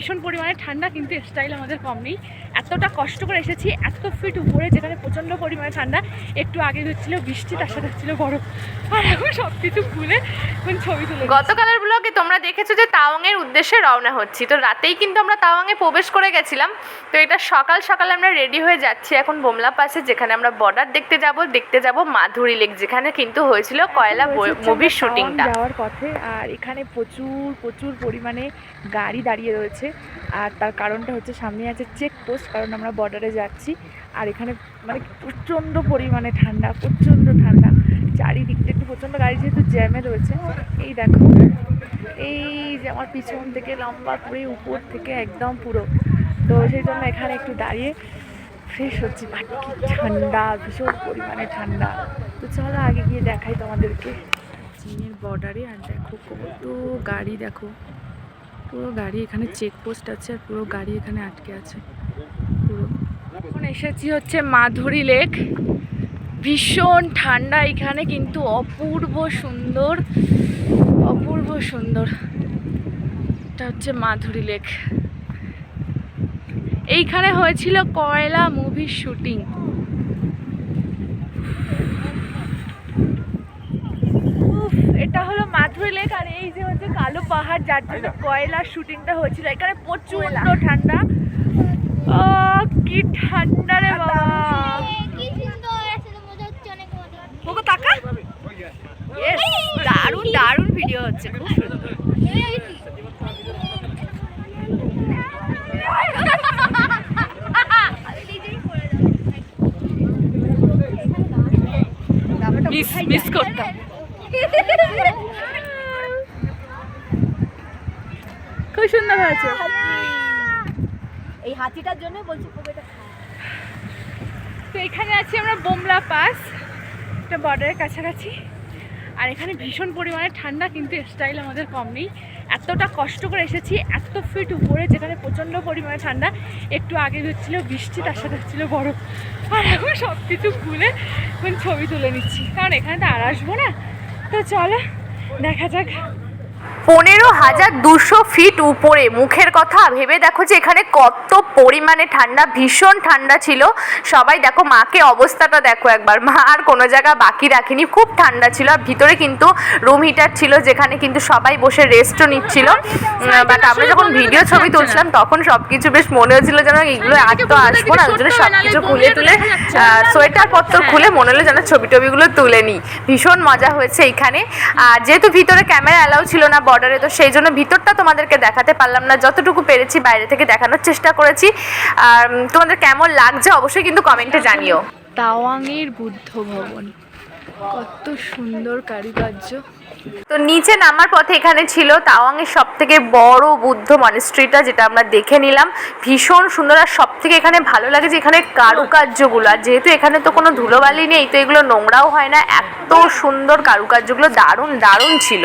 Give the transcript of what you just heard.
ভীষণ পরিমাণে ঠান্ডা কিন্তু স্টাইল আমাদের কম নেই এতটা কষ্ট করে এসেছি এত ফিট উপরে যেখানে প্রচণ্ড পরিমাণে ঠান্ডা। একটু আগে হচ্ছিল বৃষ্টি তার সাথে হচ্ছিল বরফ। আর এখন সব কিছু খুলে ছবি তুলে। গতকালের ব্লগে তোমরা দেখেছ যে তাওয়াংয়ের উদ্দেশ্যে রওনা হচ্ছি। তো রাতেই কিন্তু আমরা তাওয়াংয়ে প্রবেশ করে গেছিলাম। তো এটা সকাল সকাল আমরা রেডি হয়ে যাচ্ছি এখন বোমলা পাশে যেখানে আমরা বর্ডার দেখতে যাব দেখতে যাব মাধুরী লেক যেখানে কিন্তু হয়েছিল কয়লা মুভির শুটিংটা যাওয়ার পথে আর এখানে প্রচুর প্রচুর পরিমাণে গাড়ি দাঁড়িয়ে রয়েছে। আর তার কারণটা হচ্ছে সামনে আছে চেক পোস্ট কারণ আমরা বর্ডারে যাচ্ছি। আর এখানে মানে প্রচণ্ড পরিমাণে ঠান্ডা, প্রচণ্ড ঠান্ডা। চারিদিক থেকে একটু প্রচণ্ড, গাড়ি যেহেতু জ্যামে রয়েছে, এই দেখো, এই যে আমার পিছন থেকে লম্বা করে উপর থেকে একদম পুরো। তো সেই জন্য এখানে একটু দাঁড়িয়ে ফ্রেশ হচ্ছি। বাট কি ঠান্ডা, ভীষণ পরিমাণে ঠান্ডা। তো চলো আগে গিয়ে দেখাই তোমাদেরকে। চীনের বর্ডারে আর দেখো কত গাড়ি, দেখো। পুরো গাড়ি এখানে চেকপোস্ট আছে আর পুরো গাড়ি এখানে আটকে আছে। পুরো। এখন এসেছি হচ্ছে মাধুরী লেক ভীষণ ঠান্ডা এখানে কিন্তু অপূর্ব সুন্দর অপূর্ব সুন্দর। এটা হচ্ছে মাধুরী লেক এইখানে হয়েছিল কয়লা মুভির শুটিং এটা হলো মাধুরী লেক আর এই যে হচ্ছে কালো পাহাড় যার জন্য কয়লার শুটিংটা হয়েছিল। এখানে প্রচণ্ড ঠান্ডা। ও কি ঠান্ডা রে বাবা। তাকা ইয়েস দারুণ দারুণ ভিডিও হচ্ছে খুব সুন্দর। মিস মিস করতাম। খুব সুন্দর হয়েছে। এই হাতিটার জন্য বলছি পুকুরটা তো এখানে আছি আমরা বোমলা পাস এটা বর্ডারের কাছাকাছি। আর এখানে ভীষণ পরিমাণে ঠান্ডা কিন্তু স্টাইল আমাদের কম নেই। এতটা কষ্ট করে এসেছি এত ফিট উপরে যেখানে প্রচণ্ড পরিমাণে ঠান্ডা। একটু আগে হচ্ছিল বৃষ্টি তার সাথে হচ্ছিল বরফ। আর এখন সব কিছু খুলে এখন ছবি তুলে নিচ্ছি। কারণ এখানে তো আর আসব না। তো চলো দেখা যাক। পনেরো হাজার দুশো ফিট উপরে। মুখের কথা ভেবে দেখো যে এখানে কত পরিমাণে ঠান্ডা, ভীষণ ঠান্ডা ছিল। সবাই দেখো মাকে অবস্থাটা দেখো একবার। মা আর কোনো জায়গা বাকি রাখেনি। খুব ঠান্ডা ছিল আর ভিতরে কিন্তু রুম হিটার ছিল যেখানে কিন্তু সবাই বসে রেস্টও নিচ্ছিল। বাট আমরা যখন ভিডিও ছবি তুলছিলাম তখন সব কিছু বেশ মনে হচ্ছিল যেন এগুলো আর তো আসব না। ওই সব কিছু খুলে তুলে সোয়েটার পত্র খুলে মনে হলো যেন ছবি টবিগুলো তুলে নিই। ভীষণ মজা হয়েছে এইখানে আর যেহেতু ভিতরে ক্যামেরা অ্যালাউ ছিল না বর্ডারে তো সেই জন্য ভিতরটা তোমাদেরকে দেখাতে পারলাম না। যতটুকু পেরেছি বাইরে থেকে দেখানোর চেষ্টা করেছি। আর তোমাদের কেমন লাগছে অবশ্যই কিন্তু কমেন্টে জানিও। তাওয়াংয়ের বুদ্ধ ভবন। কত সুন্দর কারুকার্য। তো নিচে নামার পথে এখানে ছিল তাওয়াংয়ের সব থেকে বড় বুদ্ধ মনেস্ট্রিটা যেটা আমরা দেখে নিলাম। ভীষণ সুন্দর আর সব থেকে এখানে ভালো লাগে যে এখানে কারুকার্যগুলো। আর যেহেতু এখানে তো কোনো ধুলোবালি নেই তো এগুলো নোংরাও হয় না। এত সুন্দর কারুকার্যগুলো দারুণ দারুণ ছিল।